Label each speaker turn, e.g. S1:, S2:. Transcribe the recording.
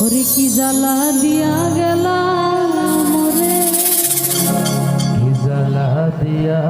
S1: ওরে কি জ্বালা দিয়া গেলা মরে
S2: কি জ্বালা দিয়া